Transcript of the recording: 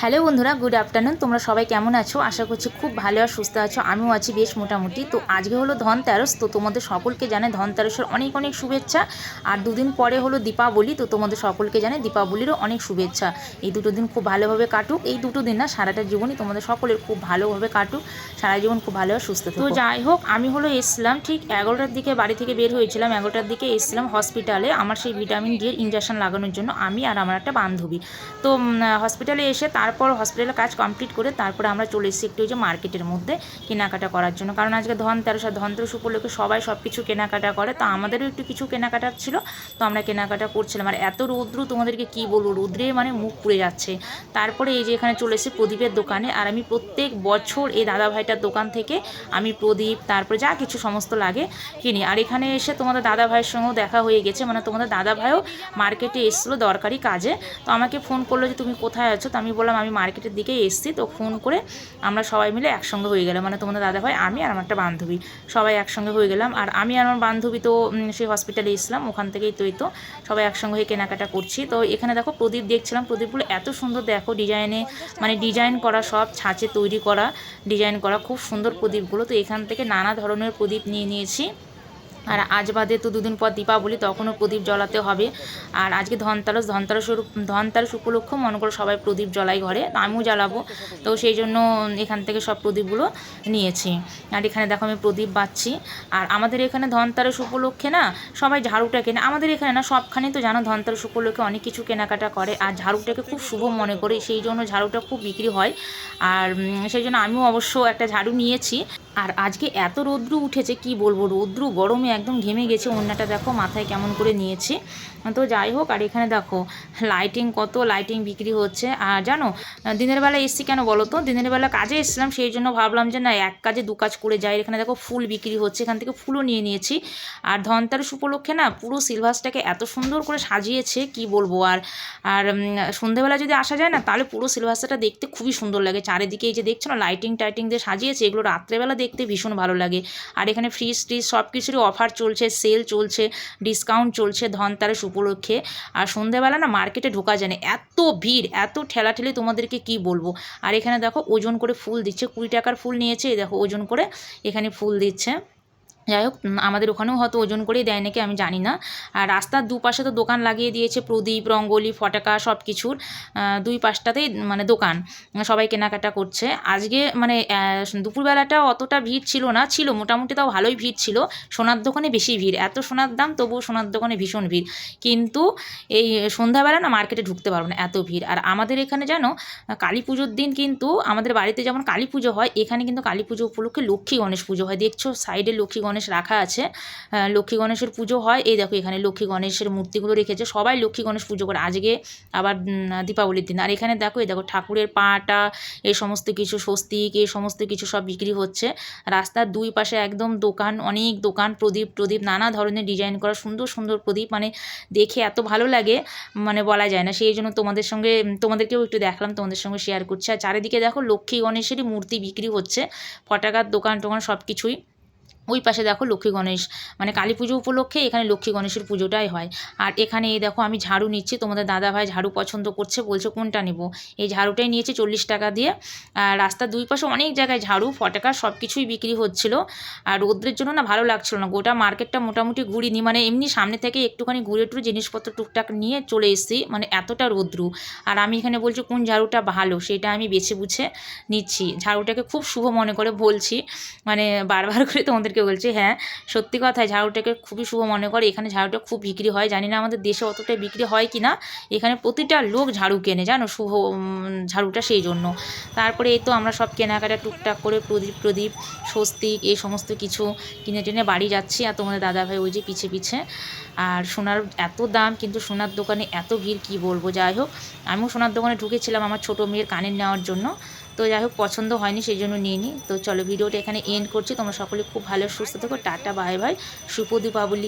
Hello বন্ধুরা good afternoon. তোমরা সবাই কেমন আছো? আশা করছি খুব ভালো আর সুস্থ আছো। আমিও আছি বেশ মোটামুটি। তো আজকে হলো ধনতেরস। তো তোমাদের সকলকে জানে ধনতেরসের অনেক অনেক শুভেচ্ছা। আর দুদিন পরে হলো দীপাবলি। তো তোমাদের সকলকে জানে দীপাবলিরও অনেক শুভেচ্ছা। এই দুটো দিন খুব ভালোভাবে কাটুক। এই দুটো দিন না সারাটা জীবনই তোমাদের সকলের খুব ভালোভাবে কাটুক। সারা জীবন খুব ভালো আর সুস্থ তো যাই হোক আমি হলো এসছিলাম ঠিক এগারোটার দিকে বাড়ি থেকে বের হয়েছিলাম। এগারোটার দিকে এসছিলাম হসপিটালে আমার সেই ভিটামিন ডি এর ইঞ্জেকশন লাগানোর জন্য আমি আর আমার একটা বান্ধবী। তো হসপিটালে এসে তারপর হসপিটালে কাজ কমপ্লিট করে তারপরে আমরা চলে এসেছি একটু ওই যে মার্কেটের মধ্যে কেনাকাটা করার জন্য। কারণ আজকে ধনতেরস আর ধনতেরস উপলক্ষে সবাই সব কিছু কেনাকাটা করে। তো আমাদেরও একটু কিছু কেনাকাটা ছিল, তো আমরা কেনাকাটা করছিলাম। আর এত রৌদ্র, তোমাদেরকে কি বলব? রৌদ্রে মানে মুখ পুড়ে যাচ্ছে। তারপরে এই যে এখানে চলে এসেছি প্রদীপের দোকানে। আর আমি প্রত্যেক বছর এই দাদা ভাইটার দোকান থেকে আমি প্রদীপ, তারপরে যা কিছু সমস্ত লাগে কিনি। আর এখানে এসে তোমাদের দাদা ভাইয়ের সঙ্গেও দেখা হয়ে গেছে। মানে তোমাদের দাদা ভাইও মার্কেটে এসেছিল দরকারি কাজে। তো আমাকে ফোন করল যে, তুমি কোথায় আছো? তো আমি বললাম আমি মার্কেটের দিকেই এসেছি, তো ফোন করে আমরা সবাই মিলে একসঙ্গে হয়ে গেলাম। মানে তোমাদের দাদা ভাই, আমি আর আমার একটা বান্ধবী, সবাই একসঙ্গে হয়ে গেলাম। আর আমি আর আমার বান্ধবী তো সেই হসপিটালে এসেছিলাম, ওখান থেকেই তো তো, সবাই একসঙ্গে হয়ে কেনাকাটা করছি। তো এখানে দেখো প্রদীপ দেখছিলাম প্রদীপগুলো এত সুন্দর দেখো ডিজাইনে মানে ডিজাইন করা সব, ছাঁচে তৈরি করা ডিজাইন করা, খুব সুন্দর প্রদীপগুলো। তো এখান থেকে নানা ধরনের প্রদীপ নিয়ে নিয়েছি। আর আজ বাদে তো দুদিন পর দীপাবলি, তখনও প্রদীপ জ্বলাতে হবে। আর আজকে ধনতেরস ধনতেরস ধনতেরস উপলক্ষ, মনে করো সবাই প্রদীপ জ্বলাই ঘরে আমিও জ্বালাবো। তো সেই জন্য এখান থেকে সব প্রদীপগুলো নিয়েছি। আর এখানে দেখো আমি প্রদীপ বাচ্ছি আর আমাদের এখানে ধনতেরস উপলক্ষে না সবাই ঝাড়ুটা কেনে, আমাদের এখানে না সবখানে তো জানো ধনতেরস উপলক্ষে অনেক কিছু কেনাকাটা করে। আর ঝাড়ুটাকে খুব শুভ মনে করে, সেই জন্য ঝাড়ুটা খুব বিক্রি হয়। আর সেই জন্য আমিও অবশ্য একটা ঝাড়ু নিয়েছি। আর আজকে এত রৌদ্র উঠেছে, কি বলব? রৌদ্র গরমে একদম ঘেমে গেছে অন্যটা দেখো মাথায় কেমন করে নিয়েছে। তো যাই হোক, আর এখানে দেখো লাইটিং কত লাইটিং বিক্রি হচ্ছে। আর জানো, দিনের বেলা এসছি কেন বলো তো? দিনের বেলা কাজে এসেছিলাম, সেই জন্য ভাবলাম যে না, এক কাজে দু কাজ করে যাই। এখানে দেখো ফুল বিক্রি হচ্ছে, এখান থেকে ফুলও নিয়ে নিয়েছি। আর ধনতেরস উপলক্ষে না, পুরো সিলভাসটাকে এত সুন্দর করে সাজিয়েছে, কি বলব? আর আর সন্ধেবেলা যদি আসা যায় না, তাহলে পুরো সিলভাসটা দেখতে খুবই সুন্দর লাগে। চারিদিকে এই যে দেখছ না লাইটিং টাইটিং দিয়ে সাজিয়েছে, এগুলো রাত্রেবেলা দেখতে ভীষণ ভালো লাগে। আর এখানে ফ্রিজ ট্রিজ সব কিছুরই অফার চলছে সেল চলছে ডিসকাউন্ট চলছে ধনতেরস উপলক্ষে। আর সন্ধেবেলা না মার্কেটে ঢোকা যায় না, এত ভিড়, এত ঠেলাঠেলি তোমাদেরকে কি বলব? আর এখানে দেখো ওজন করে ফুল দিচ্ছে, কুড়ি টাকার ফুল নিয়েছে দেখো ওজন করে এখানে ফুল দিচ্ছে। যাই হোক আমাদের ওখানেও হয়তো ওজন করেই দেয় নাকি আমি জানি না। আর রাস্তার দুপাশে তো দোকান লাগিয়ে দিয়েছে, প্রদীপ, রঙ্গোলি, ফটাকা সব কিছুর দুই পাশটাতেই মানে দোকান, সবাই কেনাকাটা করছে। আজকে মানে দুপুরবেলাটা অতটা ভিড় ছিল না, ছিল মোটামুটি তাও ভালোই ভিড় ছিল। সোনার দোকানে বেশি ভিড়, এত সোনার দাম তবুও সোনার দোকানে ভীষণ ভিড়। কিন্তু এই সন্ধ্যাবেলা না মার্কেটে ঢুকতে পারব না, এত ভিড়। আর আমাদের এখানে জানো, কালী পুজোর দিন কিন্তু আমাদের বাড়িতে যেমন কালী পুজো হয়, এখানে কিন্তু কালী পুজো উপলক্ষে লক্ষ্মী গণেশ পুজো হয়। দেখছ, সাইডে লক্ষ্মী গণেশ রাখা আছে। লক্ষ্মী গণেশের পুজো হয়। এই দেখো এখানে লক্ষ্মী গণেশের মূর্তিগুলো রেখেছে। সবাই লক্ষ্মী গণেশ পুজো করে। আজকে আবার দীপাবলির দিন। আর এখানে দেখো, এই দেখো ঠাকুরের পাটা, এই সমস্ত কিছু স্বস্তিক, এই সমস্ত কিছু সব বিক্রি হচ্ছে। রাস্তার দুই পাশে একদম দোকান, অনেক দোকান, প্রদীপ প্রদীপ, নানা ধরনের ডিজাইন করা, সুন্দর সুন্দর প্রদীপ। মানে দেখে এত ভালো লাগে মানে বলা যায় না। সেই জন্য তোমাদের সঙ্গে, তোমাদেরকেও একটু দেখলাম, তোমাদের সঙ্গে শেয়ার করছি। আর চারিদিকে দেখো লক্ষ্মী গণেশেরই মূর্তি বিক্রি হচ্ছে। ফটাকার দোকান টোকান সব কিছুই ওই পাশে দেখো লক্ষ্মী গণেশ মানে কালী পুজো উপলক্ষে এখানে লক্ষ্মী গণেশের পুজোটাই হয়। আর এখানে এই দেখো আমি ঝাড়ু নিচ্ছি, তোমাদের দাদা ভাই ঝাড়ু পছন্দ করছে, বলছে কোনটা নেব? এই ঝাড়ুটাই নিয়েছি চল্লিশ টাকা দিয়ে। আর রাস্তার দুই পাশে অনেক জায়গায় ঝাড়ু, ফটাকা সব কিছুই বিক্রি হচ্ছিল। আর রোদ্রের জন্য না ভালো লাগছিল না, গোটা মার্কেটটা মোটামুটি ঘুরিনি। মানে এমনি সামনে থেকে একটুখানি ঘুরে টুরে জিনিসপত্র টুকটাক নিয়ে চলে এসেছি মানে এতটা রোদ্রু। আর আমি এখানে বলছি কোন ঝাড়ুটা ভালো, সেটা আমি বেছে বুঝে নিচ্ছি। ঝাড়ুটাকে খুব শুভ মনে করে বলছি মানে বারবার করে তোমাদেরকে বলছি হ্যাঁ সত্যি কথাই ঝাড়ুটাকে খুবই শুভ মনে করে। এখানে ঝাড়ুটা খুব বিক্রি হয়। জানি না আমাদের দেশে অতটা বিক্রি হয় কি না। এখানে প্রতিটা লোক ঝাড়ু কেনে, জানো? শুভ ঝাড়ুটা সেই জন্য। তারপরে এই তো আমরা সব কেনাকাটা টুকটাক করে প্রদীপ প্রদীপ, স্বস্তিক, এই সমস্ত কিছু কিনে টেনে বাড়ি যাচ্ছি। আর তোমাদের দাদাভাই ওই যে পিছে পিছে। আর সোনার এত দাম, কিন্তু সোনার দোকানে এত ভিড়, কি বলব? যাই হোক, আমিও সোনার দোকানে ঢুকেছিলাম আমার ছোটো মেয়ের কানের নেওয়ার জন্য। তো যাই হোক, পছন্দ হয়নি সেই জন্য নিয়ে নিই তো চলো, ভিডিওটা এখানে এন্ড করছি। তোমরা সকলে খুব ভালো, সুস্থ থাকো। Tata, bye bye. শুভ দীপাবলি।